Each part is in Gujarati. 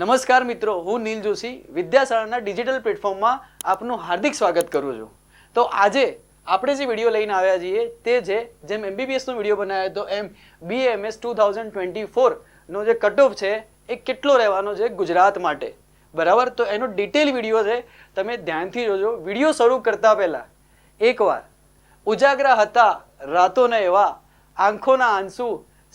નમસ્કાર મિત્રો, હું નીલ જોશી, વિદ્યાશાળાના ડિજિટલ પ્લેટફોર્મમાં આપનું હાર્દિક સ્વાગત કરું છું. તો આજે આપણે જે વીડિયો લઈને આવ્યા છીએ, તે છે, જેમ એમબીબીએસનો વીડિયો બનાવ્યો હતો, એમ બીએમએસ ટુ થાઉઝન્ડ ટ્વેન્ટી ફોરનો જે કટ ઓફ છે, એ કેટલો રહેવાનો છે ગુજરાત માટે. બરાબર? તો એનો ડિટેલ વીડિયો છે, તમે ધ્યાનથી જોજો. વીડિયો શરૂ કરતા પહેલાં, એકવાર, ઉજાગરા હતા રાતોના એવા, આંખોના આંસુ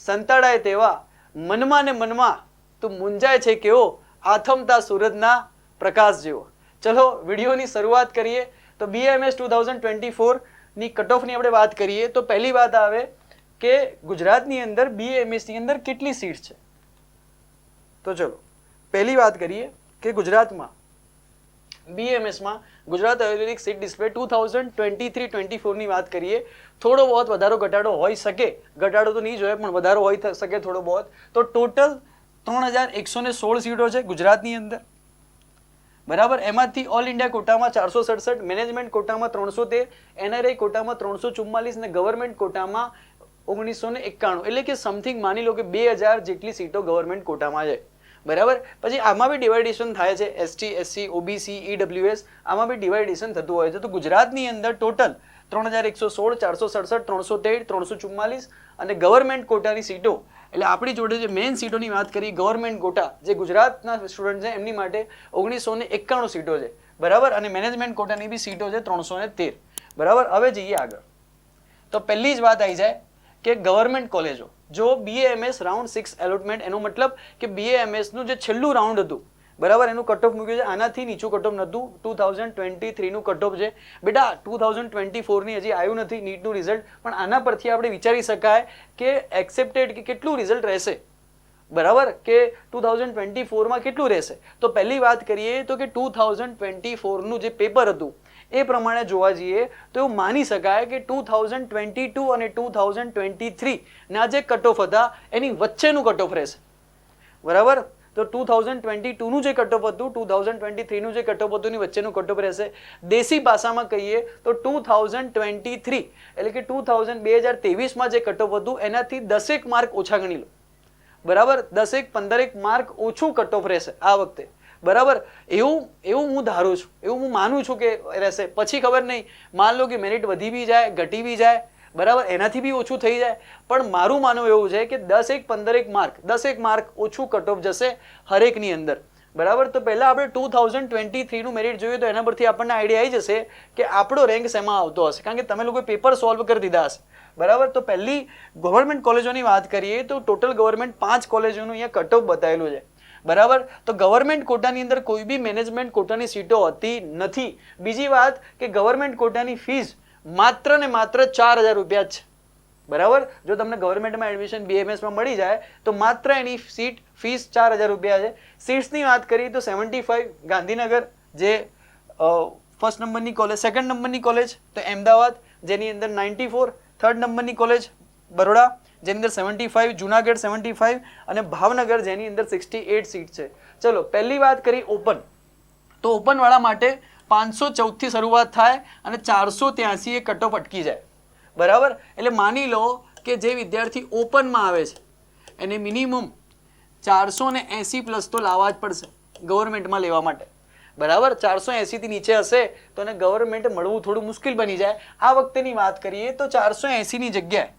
સંતાડાય તેવા, મનમાં ને મનમાં તું મુંજાય છે કેવો? આથમતા સૂરજના પ્રકાશ જેવો. ચલો, વિડીયોની શરૂઆત કરીએ. તો બીએમએસ ટુ થાઉઝન્ડ ટ્વેન્ટી ફોરની કટ ઓફની આપણે વાત કરીએ. તો પહેલી વાત આવે કે ગુજરાતની અંદર બીએમએસની અંદર કેટલી સીટ છે? તો ચલો, પહેલી વાત કરીએ કે ગુજરાતમાં બીએમએસમાં Gujarat Ayurvedic seat display two thousand twenty three twenty ફોરની વાત કરીએ. થોડો બહોત વધારો, ઘટાડો હોઈ શકે. ઘટાડો તો નહીં જોઈએ પણ વધારો હોઈ શકે થોડો બહોત. તો ટોટલ ત્રણ હજાર એકસો ને સોળ સીટો છે ગુજરાતની અંદર. બરાબર? એમાંથી ઓલ ઇન્ડિયા કોટામાં ચારસો સડસઠ મેનેજમેન્ટ કોટામાં ત્રણસો તેર એનઆરઆઈ કોટામાં ત્રણસો ચુમ્માલીસ ને ગવર્મેન્ટ કોટામાં ઓગણીસો ને એકાણું. એટલે કે સમથિંગ માની લો કે બે હજાર જેટલી સીટો ગવર્મેન્ટ કોટામાં છે. બરાબર? પછી આમાં બી ડિવાઇડેશન થાય છે. એસટી એસસી ઓબીસી ઈડબ્લ્યુએસ આમાં બી ડિવાઇડેશન થતું હોય છે. તો ગુજરાતની અંદર ટોટલ ત્રણ હજાર એકસો સોળ, ચારસો સડસઠ, ત્રણસો તેર, ત્રણસો ચુમ્માલીસ અને ગવર્મેન્ટ કોટાની સીટો એટલે આપણી જોડે જે મેઇન સીટોની વાત કરી ગવર્મેન્ટ કોટા જે ગુજરાતના સ્ટુડન્ટ છે, એમની માટે ઓગણીસો ને એકાણું સીટો છે. બરાબર? અને મેનેજમેન્ટ કોટાની બી સીટો છે ત્રણસો ને તેર. બરાબર? હવે જઈએ આગળ. તો પહેલી જ વાત આવી જાય કે ગવર્મેન્ટ કોલેજો જો બીએએમએસ રાઉન્ડ સિક્સ એલોટમેન્ટ એનો મતલબ કે બીએએમએસનું જે છેલ્લું રાઉન્ડ હતું બરાબર, એનું કટ ઓફ મૂક્યું છે. આનાથી નીચું કટ ઓફ નહોતું. ટુ થાઉઝન્ડ ટ્વેન્ટી થ્રીનું કટ ઓફ છે. બેટા ટુ થાઉઝન્ડ ટ્વેન્ટી ફોરની હજી આવ્યું નથી નીટનું રિઝલ્ટ પણ આના પરથી આપણે વિચારી શકાય કે એક્સેપ્ટેડ કે કેટલું રિઝલ્ટ રહેશે. બરાબર? કે ટુ થાઉઝન્ડ ટ્વેન્ટી ફોરમાં કેટલું રહેશે? તો પહેલી વાત કરીએ તો કે ટુ થાઉઝન્ડ ટ્વેન્ટી ફોરનું જે પેપર હતું, એ પ્રમાણે જોવા જઈએ તો એવું માની શકાય કે ટુ થાઉઝન્ડ ટ્વેન્ટી ટુ અને ટુ થાઉઝન્ડ ટ્વેન્ટી થ્રીના જે કટ ઓફ હતા, એની વચ્ચેનું કટ ઓફ રહેશે. બરાબર? તો ટુ થાઉઝન્ડ ટ્વેન્ટી ટુનું જે કટઓફ હતું ટુ થાઉઝન્ડ ટ્વેન્ટી થ્રીનું જે કટઓફ હતું, એની વચ્ચેનું કટઓફ રહેશે દેશી ભાષામાં કહીએ તો ટુ થાઉઝન્ડ ટ્વેન્ટી થ્રી એટલે કે ટુ થાઉઝન્ડ બે હજાર તેવીસમાં જે કટઓફ હતું, એનાથી દસેક માર્ક ઓછા ગણી લો. બરાબર? દસેક, પંદરેક માર્ક ઓછું કટઓફ રહેશે આ વખતે. બરાબર? એવું એવું હું ધારું છું. એવું હું માનું છું કે રહેશે. પછી ખબર નહીં. માન લો કે મેરિટ વધી બી જાય, ઘટી બી જાય. બરાબર? એનાથી બી ઓછું થઈ જાય. પણ મારું માનવું એવું છે કે દસ એક પંદરેક માર્ક, દસ એક માર્ક ઓછું કટ ઓફ જશે હરેકની અંદર. બરાબર? તો પહેલાં આપણે ટુ થાઉઝન્ડ ટ્વેન્ટી થ્રીનું મેરિટ જોઈએ તો એના પરથી આપણને આઈડિયા આવી જશે કે આપણો રેન્ક શેમાં આવતો હશે. કારણ કે તમે લોકો પેપર સોલ્વ કરી દીધા હશે. બરાબર? તો પહેલી ગવર્મેન્ટ કોલેજોની વાત કરીએ તો ટોટલ ગવર્મેન્ટ પાંચ કોલેજોનું અહીંયા કટ ઓફ બતાવેલું છે. બરાબર? તો ગવર્મેન્ટ કોટાની અંદર કોઈ બી મેનેજમેન્ટ કોટાની સીટો હતી નથી. બીજી વાત કે ગવર્મેન્ટ કોટાની ફીસ માત્ર ને માત્ર ચાર હજાર રૂપિયા જ છે. બરાબર? જો તમને ગવર્મેન્ટમાં એડમિશન બીએમએસમાં મળી જાય, તો માત્ર એની સીટ ફીસ ચાર હજાર રૂપિયા છે. સીટ્સની વાત કરીએ તો સેવન્ટી ફાઈવ ગાંધીનગર, જે ફર્સ્ટ નંબરની કોલેજ સેકન્ડ નંબરની કોલેજ તો અમદાવાદ, જેની અંદર નાઇન્ટી ફોર થર્ડ નંબરની કોલેજ બરોડા, જેની અંદર seventy five Junagadh seventy five અને ભાવનગર, જેની અંદર સિક્સટી એટ સીટ છે. ચલો, પહેલી વાત કરી ઓપન તો ઓપનવાળા માટે પાંચસો ચૌદથી શરૂઆત થાય અને ચારસો ત્યાંસી એ કટ ઓફ અટકી જાય. બરાબર? એટલે માની લો કે જે વિદ્યાર્થી ઓપનમાં આવે છે, એને મિનિમમ ચારસો ને એંસી પ્લસ તો લાવવા જ પડશે ગવર્મેન્ટમાં લેવા માટે. બરાબર? ચારસો એંસીથી નીચે હશે તો એને ગવર્મેન્ટ મળવું થોડું મુશ્કેલ બની જાય. આ વખતેની વાત કરીએ તો ચારસો એંસીની જગ્યાએ,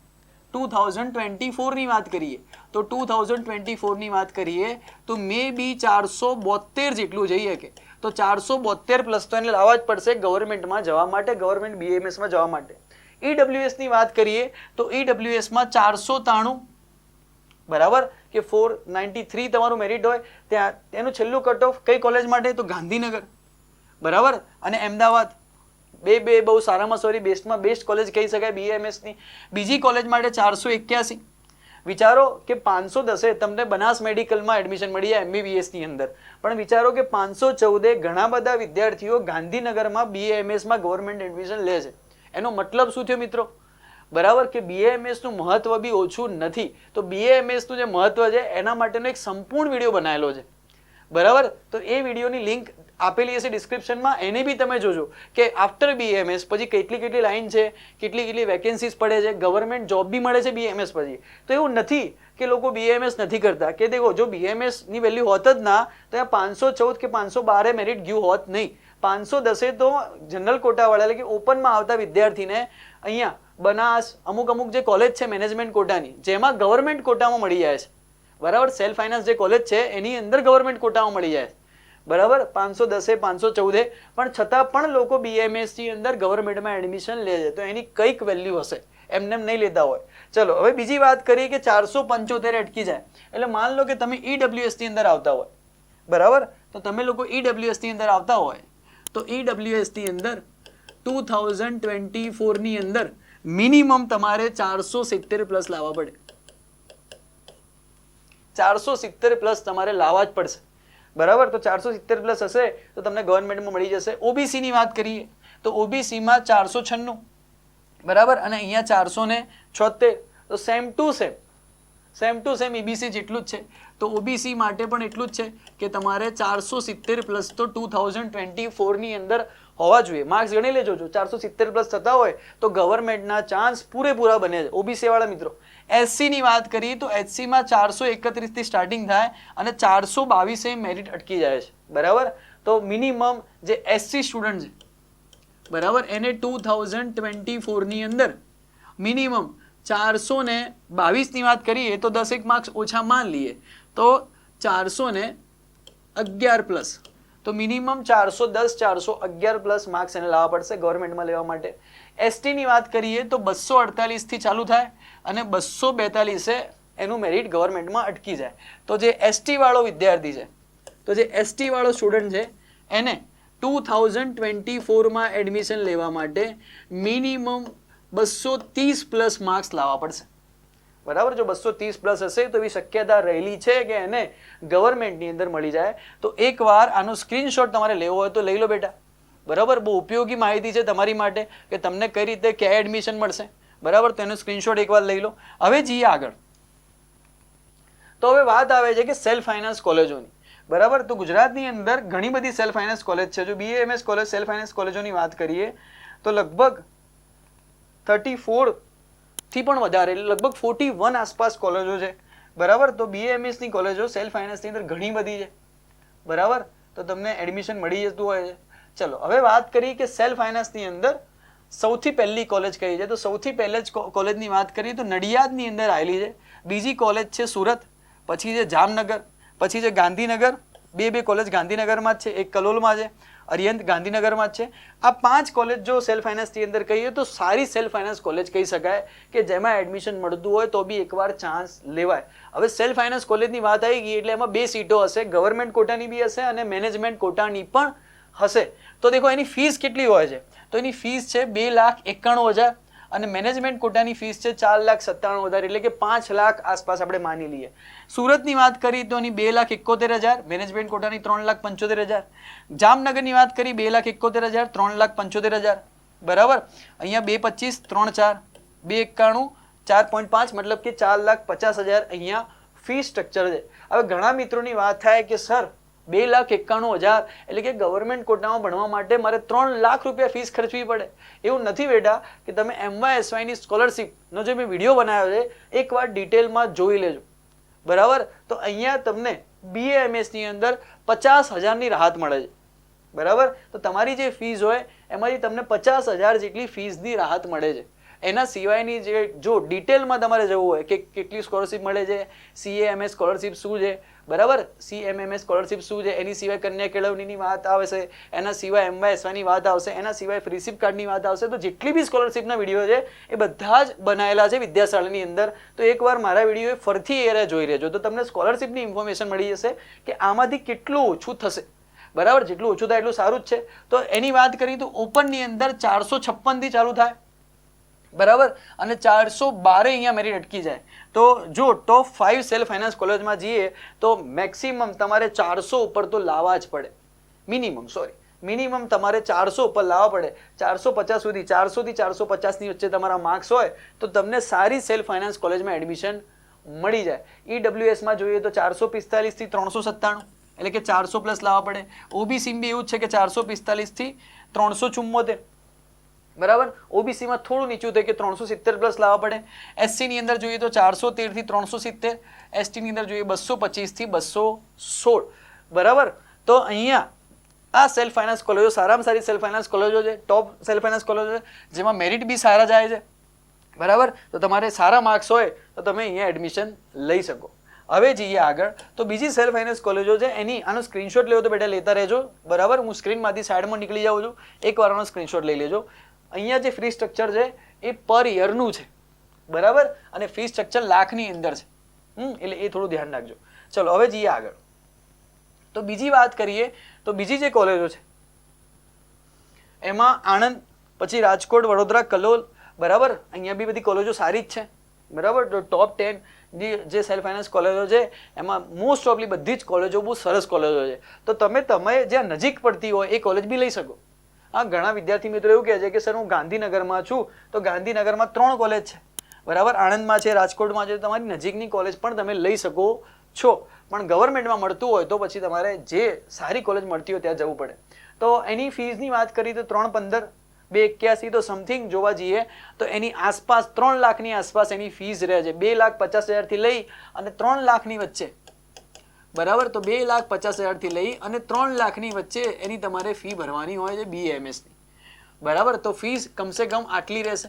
ટુ થાઉઝન્ડ ટ્વેન્ટી ફોરની વાત કરીએ, તો ટુ થાઉઝન્ડ ટ્વેન્ટી ફોરની વાત કરીએ તો મે બી ચારસો બોતેર જેટલું જઈ શકે. તો ચારસો બોતેર પ્લસ તો એને લાવવા જ પડશે ગવર્મેન્ટમાં જવા માટે ગવર્મેન્ટ બીએમએસમાં જવા માટે. ઈડબ્લ્યુએસની વાત કરીએ તો ઈડબ્લ્યુએસમાં ચારસો ત્રાણું બરાબર? કે ફોર નાઇન્ટી થ્રી તમારું મેરિટ હોય, ત્યાં, એનું છેલ્લું કટ ઓફ કઈ કોલેજ માટે? તો ગાંધીનગર. બરાબર? અને અમદાવાદ. બે બે બહુ સારામાં સોરી બેસ્ટમાં બેસ્ટ કોલેજ કહી શકાય બીએમએસની બીજી કોલેજ માટે ચારસો એક્યાસી. વિચારો કે પાંચસો દસે તમને બનાસ મેડિકલમાં એડમિશન મળી જાય એમબીબીએસની અંદર. પણ વિચારો કે પાંચસો ચૌદે ઘણા બધા વિદ્યાર્થીઓ ગાંધીનગરમાં બીએમએસમાં ગવર્મેન્ટ એડમિશન લે છે. એનો મતલબ શું થયો મિત્રો? બરાબર કે BAMS એમએસનું મહત્વ બી ઓછું નથી. તો BAMS એમએસનું જે મહત્વ છે, એના માટેનો એક સંપૂર્ણ વીડિયો બનાવેલો છે. બરાબર? તો એ વિડીયોની લિંક આપેલી હશે ડિસ્ક્રિપ્શનમાં એને બી તમે જોજો કે આફ્ટર બીએમએસ પછી કેટલી કેટલી લાઈન છે, કેટલી કેટલી વેકેન્સીસ પડે છે ગવર્મેન્ટ જોબ બી મળે છે બીએમએસ પછી. તો એવું નથી કે લોકો બીએમએસ નથી કરતા. કે દેખો, જો બીએમએસની વેલ્યુ હોત જ ના, તો ત્યાં પાંચસો ચૌદ કે પાંચસો બારે મેરિટ ગયું હોત નહીં. પાંચસો દસે તો જનરલ કોટાવાળા એટલે કે ઓપનમાં આવતા વિદ્યાર્થીને અહીંયા બનાસ, અમુક અમુક જે કોલેજ છે મેનેજમેન્ટ કોટાની જેમાં ગવર્મેન્ટ કોટામાં મળી જાય છે. બરાબર? સેલ્ફ ફાઇનાન્સ જે કોલેજ છે, એની અંદર ગવર્મેન્ટ કોટામાં મળી જાય છે. બરાબર? પાંચસો દસે, પાંચસો ચૌદે. પણ છતાં પણ લોકો BMS ની અંદર ગવર્મેન્ટમાં એડમિશન લે છે. તો એની કંઈક વેલ્યુ હશે. એમને એમ નહીં લેતા હોય. ચલો, હવે બીજી વાત કરીએ કે ચારસો પંચોતેર અટકી જાય. એટલે માન લો કે તમે ઈડબ્લ્યુએસની અંદર આવતા હોય. બરાબર? તો તમે લોકો ઈડબ્લ્યુએસની અંદર આવતા હોય. તો ઈડબ્લ્યુએસની અંદર ટુ થાઉઝન્ડ ટ્વેન્ટી ફોરની અંદર મિનિમમ તમારે ચારસો સિત્તેર પ્લસ લાવવા પડે. ચારસો સિત્તેર પ્લસ તમારે લાવવા જ પડશે. બરાબર? તો ચારસો સિત્તેર પ્લસ હશે, તો તમને ગવર્મેન્ટમાં મળી જશે. ઓબીસી ની વાત કરીએ, તો ઓબીસીમાં ચારસો છન્નું. બરાબર? અને અહીંયા ચારસો ને છોતેર તો same to same same to same EBC જેટલું જ છે. તો ઓબીસી માટે પણ એટલું જ છે કે તમારે ચારસો સિત્તેર પ્લસ તો ટુ થાઉઝન્ડ ટ્વેન્ટી ફોરની અંદર હોવા જોઈએ. માર્ક્સ ગણી લેજો જો ચારસો સિત્તેર પ્લસ થતા હોય તો ગવર્મેન્ટના ચાન્સ પૂરેપૂરા બને છે. ઓબીસી વાળા મિત્રો એસસીની વાત કરીએ તો એસસીમાં ચારસો એકત્રીસથી સ્ટાર્ટિંગ થાય અને ચારસો બાવીસે મેરિટ અટકી જાય છે. બરાબર? તો મિનિમમ જે એસસી સ્ટુડન્ટ છે, બરાબર? એને ટુ થાઉઝન્ડ ટ્વેન્ટી ફોરની અંદર મિનિમમ ચારસો ને બાવીસની વાત કરીએ તો દસેક માર્ક્સ ઓછા માન લઈએ. તો ચારસો ને અગિયાર પ્લસ તો મિનિમમ ચારસો દસ, ચારસો અગિયાર પ્લસ માર્ક્સ એને લાવવા પડશે ગવર્મેન્ટમાં લેવા માટે. એસટીની વાત કરીએ તો બસો અડતાલીસથી ચાલુ થાય અને બસો બેતાલીસે એનું મેરિટ ગવર્મેન્ટમાં અટકી જાય. તો જે એસટીવાળો વિદ્યાર્થી છે, તો જે એસટીવાળો સ્ટુડન્ટ છે, એને ટુ થાઉઝન્ડ ટ્વેન્ટી ફોરમાં એડમિશન લેવા માટે મિનિમમ બસો ત્રીસ પ્લસ માર્ક્સ લાવવા પડશે. બરાબર? જો બસો ત્રીસ પ્લસ હશે, તો એવી શક્યતા રહેલી છે કે એને ગવર્મેન્ટની અંદર મળી જાય. તો એકવાર આનો સ્ક્રીનશોટ તમારે લેવો હોય તો લઈ લો બેટા. બરાબર? બહુ ઉપયોગી માહિતી છે તમારી માટે કે તમને કઈ રીતે ક્યાં એડમિશન મળશે. બરાબર? તો એનો સ્ક્રીનશોટ એકવાર લઈ લો. હવે જઈએ આગળ. તો હવે વાત આવે છે કે સેલ્ફ ફાઇનાન્સ કોલેજોની. બરાબર? તો ગુજરાતની અંદર ઘણી બધી સેલ્ફ ફાઇનાન્સ કોલેજ છે. જો બીએમએસ કોલેજ સેલ્ફ ફાઇનાન્સ કોલેજોની વાત કરીએ, તો લગભગ થર્ટી ફોર થી પણ વધારે લગભગ ફોર્ટી વન આસપાસ કોલેજો છે. બરાબર? તો બીએએમએસની કોલેજો સેલ્ફ ફાઇનાન્સની અંદર ઘણી બધી છે. બરાબર? તો તમને એડમિશન મળી જતું હોય છે. ચલો, હવે વાત કરીએ કે સેલ્ફ ફાઇનાન્સની અંદર સૌથી પહેલી કોલેજ કઈ છે? તો સૌથી પહેલે જ કોલેજની વાત કરીએ તો નડિયાદની અંદર આવેલી છે. બીજી કોલેજ છે સુરત, પછી છે જામનગર, પછી છે ગાંધીનગર. બે બે કોલેજ ગાંધીનગરમાં જ છે. એક કલોલમાં છે. અરિયંત ગાંધીનગરમાં જ છે. આ પાંચ કોલેજ જો સેલ્ફ ફાઇનાન્સની અંદર કહીએ તો સારી સેલ્ફ ફાઇનાન્સ કોલેજ કહી શકાય કે જેમાં એડમિશન મળતું હોય તો બી એકવાર ચાન્સ લેવાય. હવે સેલ્ફ ફાઇનાન્સ કોલેજની વાત આવી ગઈ એટલે એમાં બે સીટો હશે. ગવર્મેન્ટ કોટાની બી હશે અને મેનેજમેન્ટ કોટાની પણ હશે. તો દેખો એની ફીસ કેટલી હોય છે? તો એની ફીસ છે બે લાખ એકાણું હજાર અને મેનેજમેન્ટ કોટાની ફીસ છે ચાર લાખ સત્તાણું હજાર, એટલે કે પાંચ લાખ આસપાસ આપણે માની લઈએ. સુરતની વાત કરી તો એની બે લાખ એકોતેર હજાર મેનેજમેન્ટ કોટાની ત્રણ લાખ પંચોતેર હજાર. જામનગરની વાત કરી, બે લાખ એકોતેર હજાર, ત્રણ લાખ પંચોતેર હજાર. બરાબર? અહીંયા બે પચીસ, ત્રણ ચાર. બે એકાણું, ચાર પોઈન્ટ પાંચ, મતલબ કે ચાર લાખ પચાસ હજાર અહીંયા ફી સ્ટ્રક્ચર છે. હવે ઘણા મિત્રોની વાત થાય કે, સર બે લાખ એકાણું હજાર એટલે કે ગવર્મેન્ટ કોટામાં ભણવા માટે મારે ત્રણ લાખ રૂપિયા ફીસ ખર્ચવી પડે. એવું નથી બેટા કે તમે એમવાય એસવાયની સ્કોલરશીપનો જે મેં વીડિયો બનાવ્યો છે એકવાર ડિટેલમાં જોઈ લેજો. બરાબર? તો અહીંયા તમને BAMS એમએસની અંદર પચાસ હજારની રાહત મળે છે. બરાબર? તો તમારી જે ફીસ હોય, એમાંથી તમને પચાસ હજાર જેટલી ફીસની રાહત મળે છે. એના સિવાયની જે જો ડિટેલમાં તમારે જવું હોય કે કેટલી સ્કોલરશીપ મળે છે સીએએમએસ સ્કોલરશીપ શું છે, બરાબર? સીએમએમએસ સ્કોલરશીપ શું છે, એની સિવાય કન્યા કેળવણીની વાત આવશે એના સિવાય એમવાયએસવાની વાત આવશે, એના સિવાય ફ્રીશીપ કાર્ડની વાત આવશે, તો જેટલી બી સ્કોલરશિપના વીડિયો છે, એ બધા જ બનાવેલા છે વિદ્યાશાળાની અંદર. તો એકવાર મારા વીડિયો ફરથી એરે જોઈ રહેજો. તો તમને સ્કોલરશિપની ઇન્ફોર્મેશન મળી જશે કે આમાંથી કેટલું ઓછું થશે. બરાબર? જેટલું ઓછું થાય એટલું સારું જ છે. તો એની વાત કરીએ તો ઓપનની અંદર ચારસો છપ્પનથી ચાલુ થાય. બરાબર? અને ચારસો બારે અહીંયા મેરિટ અટકી જાય. તો જો ટોપ ફાઇવ સેલ્ફ ફાઇનાન્સ કોલેજમાં જઈએ, તો મેક્સિમમ તમારે ચારસો ઉપર તો લાવવા જ પડે. મિનિમમ સોરી મિનિમમ તમારે ચારસો ઉપર લાવવા પડે. ચારસો પચાસ સુધી ચારસોથી ચારસો પચાસની વચ્ચે તમારા માર્ક્સ હોય, તો તમને સારી સેલ્ફ ફાઇનાન્સ કોલેજમાં એડમિશન મળી જાય. ઈડબ્લ્યુએસમાં જોઈએ તો ચારસો પિસ્તાલીસથી ત્રણસો સત્તાણું. એટલે કે ચારસો પ્લસ લાવવા પડે. ઓબીસી બી એવું જ છે કે ચારસો પિસ્તાલીસથી ત્રણસો ચુમ્મોતેર બરાબર? ઓબીસીમાં થોડું નીચું થાય કે ત્રણસો સિત્તેર પ્લસ લાવવા પડે. એસસીની અંદર જોઈએ તો ચારસો તેરથી ત્રણસો સિત્તેર એસટીની અંદર જોઈએ બસો પચીસથી બસો સોળ. બરાબર? તો અહીંયા આ સેલ્ફ ફાઇનાન્સ કોલેજો સારામાં સારી સેલ્ફ ફાઇનાન્સ કોલેજો છે ટોપ સેલ્ફ ફાઇનાન્સ કોલેજો છે, જેમાં મેરિટ બી સારા જાય છે. બરાબર? તો તમારે સારા માર્ક્સ હોય તો તમે અહીંયા એડમિશન લઈ શકો. હવે જઈએ આગળ. તો બીજી સેલ્ફ ફાઇનાન્સ કોલેજો છે, એની આનો સ્ક્રીનશોટ લેવો તો બેટા લેતા રહેજો. બરાબર? હું સ્ક્રીનમાંથી સાઈડમાં નીકળી જાઉં છું. એકવાર આનો સ્ક્રીનશોટ લઈ લેજો. અહીંયા જે ફી સ્ટ્રક્ચર છે, એ પર યરનું છે. બરાબર? અને ફી સ્ટ્રક્ચર લાખની અંદર છે. હમ, એટલે એ થોડું ધ્યાન રાખજો. ચલો, હવે જઈએ આગળ. તો બીજી વાત કરીએ, તો બીજી જે કોલેજો છે, એમાં આણંદ, પછી રાજકોટ, વડોદરા, કલોલ, બરાબર? અહીંયા બી બધી કોલેજો સારી જ છે. બરાબર? તો ટોપ ટેન જે સેલ્ફ ફાઇનાન્સ કોલેજો છે, એમાં મોસ્ટ ઓફલી બધી જ કોલેજો બહુ સરસ કોલેજો છે. તો તમે તમે જ્યાં નજીક પડતી હોય, એ કોલેજ બી લઈ શકો. હા, ઘણા વિદ્યાર્થી મિત્રો એવું કહે છે કે, સર, હું ગાંધીનગરમાં છું. તો ગાંધીનગરમાં ત્રણ કોલેજ છે. બરાબર? આણંદમાં છે, રાજકોટમાં છે તમારી નજીકની કોલેજ પણ તમે લઈ શકો છો. પણ ગવર્મેન્ટમાં મળતું હોય તો પછી તમારે જે સારી કોલેજ મળતી હોય ત્યાં જવું પડે. તો એની ફીઝની વાત કરીએ તો ત્રણ પંદર, બે એક્યાસી, તો સમથિંગ જોવા જઈએ, તો એની આસપાસ, ત્રણ લાખની આસપાસ એની ફીઝ રહે છે. બે લાખ પચાસ હજારથી લઈ અને ત્રણ લાખની વચ્ચે. બરાબર? તો બે લાખ પચાસ હજારથી લઈ અને ત્રણ લાખની વચ્ચે એની તમારે ફી ભરવાની હોય છે બીએમએસની બરાબર? તો ફીસ કમસે કમ આટલી રહેશે.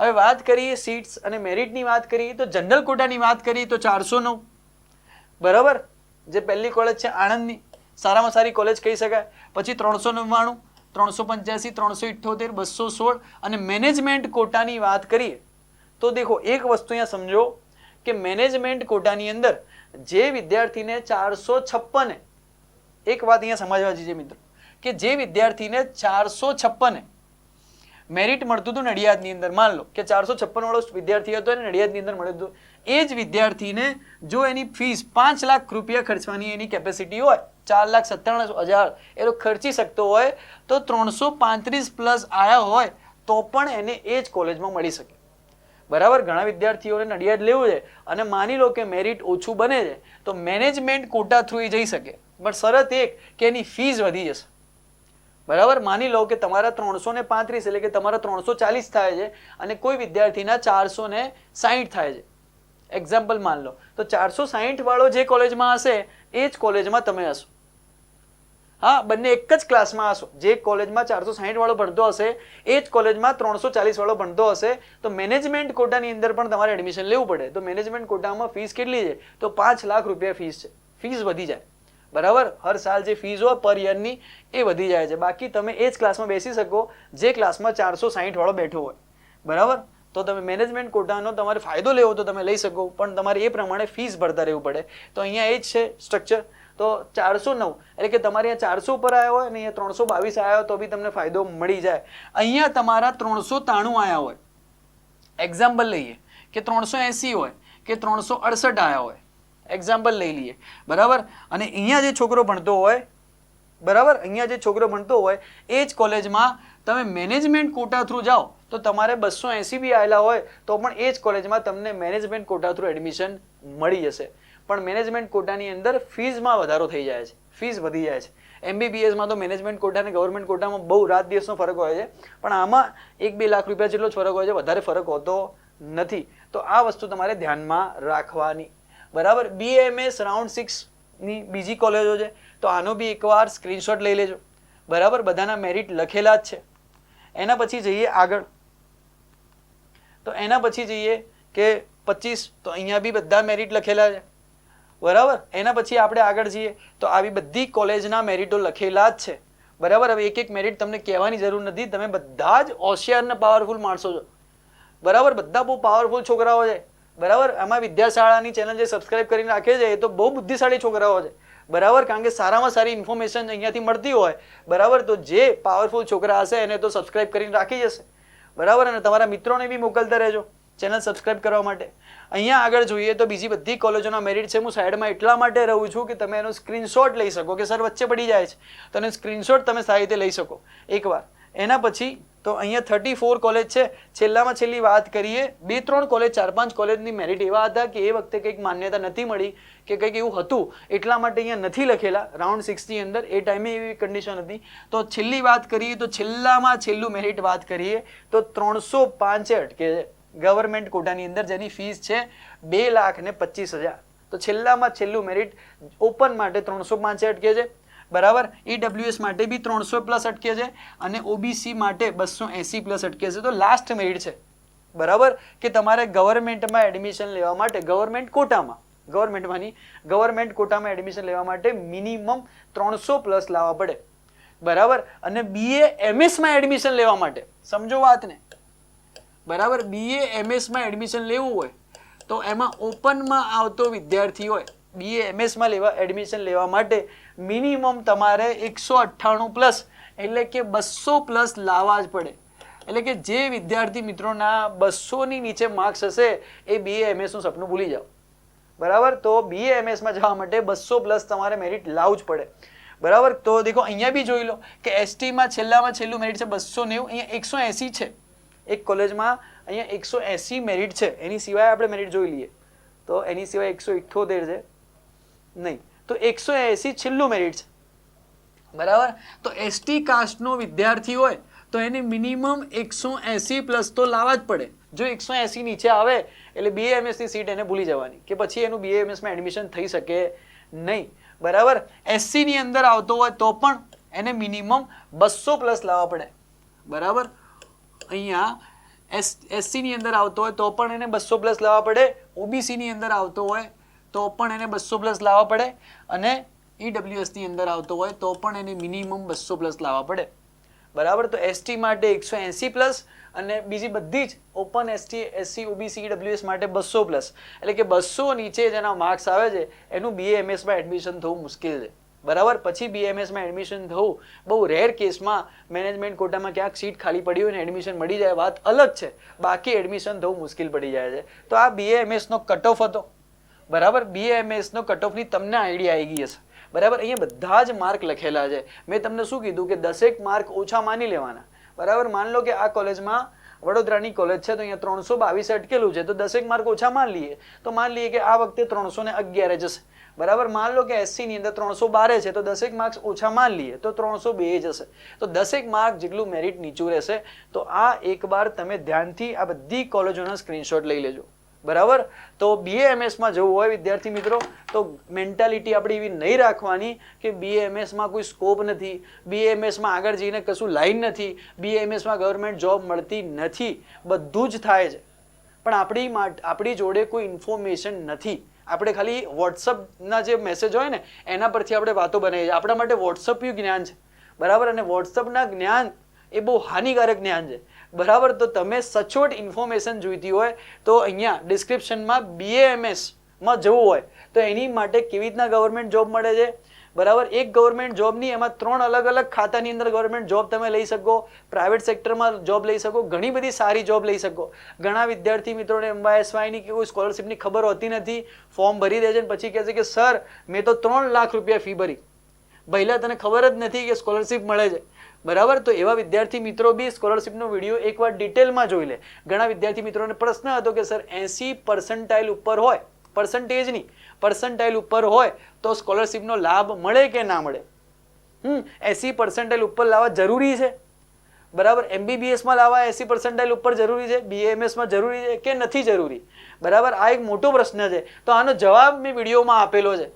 હવે વાત કરીએ સીટ્સ અને મેરિટની વાત કરીએ તો જનરલ કોટાની વાત કરીએ તો ચારસો નવ. બરાબર? જે પહેલી કોલેજ છે આણંદની. સારામાં સારી કોલેજ કહી શકાય. પછી ત્રણસો નવ્વાણું, ત્રણસો પંચ્યાસી, ત્રણસો ઇઠ્યોતેર, બસો સોળ અને મેનેજમેન્ટ કોટાની વાત કરીએ તો દેખો, એક વસ્તુ અહીંયા સમજો. કે મેનેજમેન્ટ કોટાની અંદર જે વિદ્યાર્થીને ચારસો છપ્પને, એક વાત અહીંયા સમજવા જઈએ મિત્રો, કે જે વિદ્યાર્થીને ચારસો છપ્પને મેરિટ મળતું હતું નડિયાદની અંદર, માન લો કે ચારસો છપ્પન વાળો વિદ્યાર્થી હતો અને નડિયાદની અંદર મળ્યું હતું. એ જ વિદ્યાર્થીને જો એની ફીસ પાંચ લાખ રૂપિયા ખર્ચવાની એની કેપેસિટી હોય, ચાર લાખ સત્તાણું હજાર, એ ખર્ચી શકતો હોય, તો ત્રણસો પાંત્રીસ પ્લસ આવ્યા હોય, તો પણ એને એ જ કોલેજમાં મળી શકે. બરાબર? ઘણા વિદ્યાર્થીઓને નડિયાદ લેવું છે અને માની લો કે મેરિટ ઓછું બને છે, તો મેનેજમેન્ટ કોટા થ્રુ એ જઈ શકે. પણ શરત એક કે એની ફીસ વધી જશે. બરાબર? માની લો કે તમારા ત્રણસો ને પાંત્રીસ એટલે કે તમારા ત્રણસો ચાલીસ થાય છે અને કોઈ વિદ્યાર્થીના ચારસો ને સાહીઠ થાય છે. એક્ઝામ્પલ માન લો. તો ચારસો સાહીઠ વાળો જે કોલેજમાં હશે, એ જ કોલેજમાં તમે હશો. હા, બંને એક જ ક્લાસમાં હશો. જે કોલેજમાં ચારસો સાહીઠ વાળો ભણતો હશે, એ જ કોલેજમાં ત્રણસો ચાલીસ વાળો ભણતો હશે, તો મેનેજમેન્ટ કોટાની અંદર પણ તમારે એડમિશન લેવું પડે. તો મેનેજમેન્ટ કોટામાં ફીસ કેટલી છે? તો પાંચ લાખ રૂપિયા ફીસ છે. ફીસ વધી જાય. બરાબર? હર સાલ જે ફીસ હોય પર યરની એ વધી જાય છે. બાકી તમે એ જ ક્લાસમાં બેસી શકો, જે ક્લાસમાં ચારસો સાહીઠ વાળો બેઠો હોય. બરાબર? તો તમે મેનેજમેન્ટ કોટાનો તમારે ફાયદો લેવો તો તમે લઈ શકો, પણ તમારે એ પ્રમાણે ફીસ ભરતા રહેવું પડે. તો અહીંયા એ જ છે સ્ટ્રક્ચર તો ચારસો નવ. એટલે કે તમારે અહીંયા ચારસો ઉપર આવ્યો હોય અને અહીંયા ત્રણસો બાવીસ આવ્યા હોય તો બી તમને ફાયદો મળી જાય. અહીંયા તમારા ત્રણસો ત્રાણું આવ્યા હોય. એક્ઝામ્પલ લઈએ. કે ત્રણસો એંસી હોય. કે ત્રણસો અડસઠ આવ્યા હોય. એક્ઝામ્પલ લઈ લઈએ. બરાબર? અને અહીંયા જે છોકરો ભણતો હોય, બરાબર? અહીંયા જે છોકરો ભણતો હોય, એ જ કોલેજમાં તમે મેનેજમેન્ટ કોટા થ્રુ જાઓ, તો તમારે બસો એંસી બી આવેલા હોય, તો પણ એ જ કોલેજમાં તમને મેનેજમેન્ટ કોટા થ્રુ એડમિશન મળી જશે. પણ મેનેજમેન્ટ કોટાની અંદર ફીઝમાં વધારો થઈ જાય છે. ફીસ વધી જાય છે. એમબીબીએસમાં તો મેનેજમેન્ટ કોટા અને ગવર્મેન્ટ કોટામાં બહુ રાત દિવસનો ફરક હોય છે. પણ આમાં એક બે લાખ રૂપિયા જેટલો જ ફરક હોય છે. વધારે ફરક હોતો નથી. તો આ વસ્તુ તમારે ધ્યાનમાં રાખવાની. બરાબર? બીએમએસ રાઉન્ડ સિક્સની બીજી કોલેજો છે. તો આનો બી એકવાર સ્ક્રીનશોટ લઈ લેજો. બરાબર? બધાના મેરિટ લખેલા જ છે. એના પછી જઈએ આગળ. તો એના પછી જઈએ કે પચીસ. તો અહીંયા બી બધા મેરિટ લખેલા છે. બરાબર? એના પછી આપણે આગળ જઈએ. તો આવી બધી કોલેજના મેરિટો લખેલા જ છે. બરાબર? હવે એક એક મેરિટ તમને કહેવાની જરૂર નથી. તમે બધા જ હોશિયાર ને પાવરફુલ માણસો છો. બરાબર? બધા બહુ પાવરફુલ છોકરાઓ છે. બરાબર? આમાં વિદ્યાશાળાની ચેનલ જે સબસ્ક્રાઇબ કરીને રાખે છે, એ તો બહુ બુદ્ધિશાળી છોકરાઓ છે. બરાબર? કારણ કે સારામાં સારી ઇન્ફોર્મેશન અહીંયાથી મળતી હોય. બરાબર? તો જે પાવરફુલ છોકરા હશે એને તો સબસ્ક્રાઇબ કરીને રાખી જશે. બરાબર? અને તમારા મિત્રોને બી મોકલતા રહેજો. ચેનલ સબસ્ક્રાઇબ કરવા માટે. અહીંયા આગળ જોઈએ તો બીજી બધી કોલેજોના મેરિટ છે. હું સાઈડમાં એટલા માટે રહું છું કે તમે એનો સ્ક્રીનશોટ લઈ શકો કે સર, વચ્ચે પડી જાય છે. તો એનો સ્ક્રીનશોટ તમે સારી રીતે લઈ શકો. એકવાર. એના પછી તો અહીંયા થર્ટી ફોર કોલેજ છે. છેલ્લામાં છેલ્લી વાત કરીએ, બે ત્રણ કોલેજ, ચાર પાંચ કોલેજની મેરિટ એવા હતા કે એ વખતે કંઈક માન્યતા નથી મળી કે કંઈક એવું હતું. એટલા માટે અહીંયા નથી લખેલા. રાઉન્ડ સિક્સની અંદર એ ટાઈમે એવી કન્ડિશન હતી. તો છેલ્લી વાત કરીએ તો છેલ્લામાં છેલ્લું મેરિટ વાત કરીએ તો ત્રણસો પાંચે છે ગવર્મેન્ટ કોટાની અંદર જેની ફીસ છે બે લાખ ને પચીસ હજાર. તો છેલ્લામાં છેલ્લું મેરિટ ઓપન માટે ત્રણસો પાંચે અટકે છે. બરાબર? ઈડબ્લ્યુએસ માટે બી ત્રણસો પ્લસ અટકે છે અને ઓબીસી માટે બસો એસી પ્લસ અટકે છે. તો લાસ્ટ મેરિટ છે. બરાબર? કે તમારે ગવર્મેન્ટમાં એડમિશન લેવા માટે ગવર્મેન્ટ કોટામાં ગવર્મેન્ટમાંની ગવર્મેન્ટ કોટામાં એડમિશન લેવા માટે મિનિમમ ત્રણસો પ્લસ લાવવા પડે. બરાબર? અને બીએ એમએસમાં એડમિશન લેવા માટે. સમજો વાતને. બરાબર બીએ એમએસમાં એડમિશન લેવું હોય, તો એમાં ઓપનમાં આવતો વિદ્યાર્થી હોય બીએ એમએસમાં લેવા એડમિશન લેવા માટે મિનિમમ તમારે એકસો અઠ્ઠાણું પ્લસ એટલે કે બસો પ્લસ લાવવા જ પડે. એટલે કે જે વિદ્યાર્થી મિત્રોના બસોની નીચે માર્ક્સ હશે, એ બીએ એમએસનું સપનું ભૂલી જાઓ. બરાબર? તો બીએ એમએસમાં જવા માટે બસો પ્લસ તમારે મેરિટ લાવવું જ પડે. બરાબર? તો દેખો, અહીંયા બી જોઈ લો કે એસટીમાં છેલ્લામાં છેલ્લું મેરિટ છે બસો નેવું, અહીંયા એકસો એંસી છે. એક કોલેજમાં અહીંયા એકસો એંસી મેરિટ છે. એની સિવાય આપણે મેરિટ જોઈ લઈએ. તો એની સિવાય એકસો ઇઠ્ઠોતેર છે. નહીં. તો એકસો એંસી છેલ્લું મેરિટ છે. બરાબર? તો એસટી કાસ્ટનો વિદ્યાર્થી હોય તો એને મિનિમમ એકસો એંસી પ્લસ તો લાવવા જ પડે. જો એકસો એંસી નીચે આવે, એટલે બીએમએસની સીટ એને ભૂલી જવાની કે પછી એનું બીએમએસમાં એડમિશન થઈ શકે નહીં. બરાબર? એસસીની અંદર આવતો હોય તો પણ એને મિનિમમ બસો પ્લસ લાવવા પડે. બરાબર? અહીંયા એસ એસસીની અંદર આવતો હોય તો પણ એને બસો પ્લસ લાવવા પડે. ઓબીસીની અંદર આવતો હોય તો પણ એને બસો પ્લસ લાવવા પડે. અને ઈડબ્લ્યુએસની અંદર આવતો હોય તો પણ એને મિનિમમ બસો પ્લસ લાવવા પડે. બરાબર? તો એસટી માટે એકસો એંસી પ્લસ અને બીજી બધી જ open ST SC OBC EWS માટે બસો પ્લસ એટલે કે બસો નીચે જેના માર્ક્સ આવે છે, એનું બીએમએસમાં એડમિશન થવું મુશ્કેલ છે. બરાબર? પછી બીએમએસમાં એડમિશન થવું. બહુ રેર કેસમાં મેનેજમેન્ટ કોટામાં ક્યાંક સીટ ખાલી પડી હોય ને એડમિશન મળી જાય, વાત અલગ છે. બાકી એડમિશન થવું મુશ્કેલ પડી જાય છે. તો આ બીએએમએસનો કટ ઓફ હતો. બરાબર? બીએમએસનો કટ ઓફની તમને આઈડિયા આવી ગઈ હશે. બરાબર? અહીંયા બધા જ માર્ક લખેલા છે. મેં તમને શું કીધું કે દસેક માર્ક ઓછા માની લેવાના. બરાબર? માન લો કે આ કોલેજમાં વડોદરાની કોલેજ છે, તો અહીંયા ત્રણસો બાવીસ અટકેલું છે. તો દસેક માર્ક ઓછા માન લઈએ. તો માન લઈએ કે આ વખતે ત્રણસો ને અગિયારે જશે બરાબર? માન લો કે એસસી ની અંદર ત્રણસો બારે છે, તો દસેક માર્ક્સ ઓછા માન લઈએ, તો ત્રણસો બે જશે તો દસેક માર્ક જેટલું મેરિટ નીચું રહેશે, તો આ એકવાર તમે ધ્યાનથી આ બધી કોલેજોના સ્ક્રીનશોટ લઈ લેજો. બરાબર? તો બીએએમએસમાં જવું હોય વિદ્યાર્થી મિત્રો, તો મેન્ટાલિટી આપણી એવી નહીં રાખવાની કે બીએએમએસમાં કોઈ સ્કોપ નથી બીએએમએસમાં આગળ જઈને કશું લાઈન નથી બીએએમએસમાં ગવર્મેન્ટ જોબ મળતી નથી, બધું જ થાય છે. પણ આપણી માટે, આપણી જોડે કોઈ ઇન્ફોર્મેશન નથી. આપણે ખાલી વોટ્સઅપના જે મેસેજ હોય ને, એના પરથી આપણે વાતો બનાવીએ છીએ. આપણા માટે વોટ્સઅપ જ્ઞાન છે. બરાબર? અને વોટ્સઅપના જ્ઞાન એ બહુ હાનિકારક જ્ઞાન છે. બરાબર? તો તમે સચોટ ઇન્ફોર્મેશન જોઈતી હોય, તો અહીંયા ડિસ્ક્રિપ્શનમાં બીએએમએસમાં જવું હોય. તો એની માટે કેવી રીતના ગવર્મેન્ટ જોબ મળે છે? બરાબર? એક ગવર્મેન્ટ જોબની એમાં ત્રણ અલગ અલગ ખાતાની અંદર ગવર્મેન્ટ જોબ તમે લઈ શકો પ્રાઇવેટ સેક્ટરમાં જોબ લઈ શકો, ઘણી બધી સારી જોબ લઈ શકો. ઘણા વિદ્યાર્થી મિત્રોને એમવાયએસવાયની કે કોઈ સ્કોલરશિપની ખબર હોતી નથી ફોર્મ ભરી દે છે પછી કહે છે કે સર મેં તો ત્રણ લાખ રૂપિયા ફી ભરી. પહેલાં તને ખબર જ નથી કે સ્કોલરશિપ મળે છે. બરાબર? તો એવા વિદ્યાર્થી મિત્રો બી સ્કોલરશિપનો વીડિયો એકવાર ડિટેલમાં જોઈ લે. ઘણા વિદ્યાર્થી મિત્રોને પ્રશ્ન હતો કે સર એંસી પર્સન્ટાઇલ ઉપર હોય? પર્સન્ટેજની પર્સન્ટાઇલ ઉપર હોય તો સ્કોલરશિપનો લાભ મળે કે ના મળે? હમ, એસી પર્સન્ટાઇલ ઉપર લાવવા જરૂરી છે? બરાબર? એમબીબીએસમાં લાવવા એસી પર્સન્ટાઇલ ઉપર જરૂરી છે? બીએમએસમાં જરૂરી છે કે નથી જરૂરી? બરાબર? આ એક મોટો પ્રશ્ન છે. તો આનો જવાબ મેં વિડીયોમાં આપેલો છે.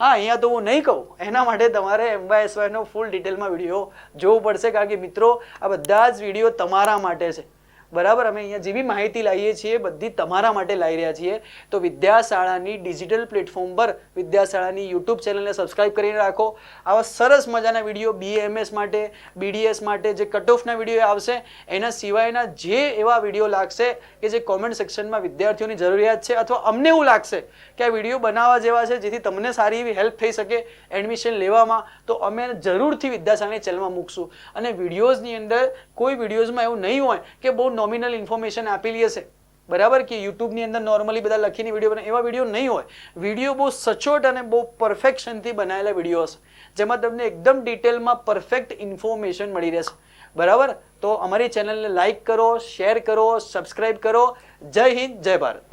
હા, અહીંયા તો હું નહીં કહું. એના માટે તમારે એમવાયએસવાયનો ફૂલ ડિટેલમાં વીડિયો જોવો પડશે. કારણ કે મિત્રો, આ બધા જ વીડિયો તમારા માટે છે. બરાબર, અમે અહીંયા જેવી માહિતી લાવીએ છીએ, બધી તમારા માટે લાવી રહ્યા છીએ. તો વિદ્યાશાળાની ડિજિટલ પ્લેટફોર્મ પર વિદ્યાશાળાની યુટ્યુબ ચેનલને સબસ્ક્રાઇબ કરીને રાખો. આવા સરસ મજાના વીડિયો બીએમએસ માટે બીડીએસ માટે, જે કટ ઓફના વીડિયો આવશે, એના સિવાયના જે એવા વીડિયો લાગશે કે જે કોમેન્ટ સેક્શનમાં વિદ્યાર્થીઓની જરૂરિયાત છે અથવા અમને એવું લાગશે કે આ વીડિયો બનાવવા જેવા છે, જેથી તમને સારી એવી હેલ્પ થઈ શકે એડમિશન લેવામાં, તો અમે જરૂરથી વિદ્યાશાળાની ચેનલમાં મૂકશું. અને વિડીયોઝની અંદર કોઈ વિડીયોઝમાં એવું નહીં હોય કે બહુ નોમિનલ ઇન્ફોર્મેશન આપેલી હશે બરાબર કે યુટ્યુબની અંદર નોર્મલી બધા લખીને વીડિયો બને એવા વીડિયો નહીં હોય. વીડિયો બહુ સચોટ અને બહુ પરફેક્શનથી બનાવેલા વીડિયો હશે. જેમાં તમને એકદમ ડિટેલમાં પરફેક્ટ ઇન્ફોર્મેશન મળી રહેશે. બરાબર? તો અમારી ચેનલને લાઈક કરો શેર કરો સબસ્ક્રાઈબ કરો. જય હિન્દ, જય ભારત.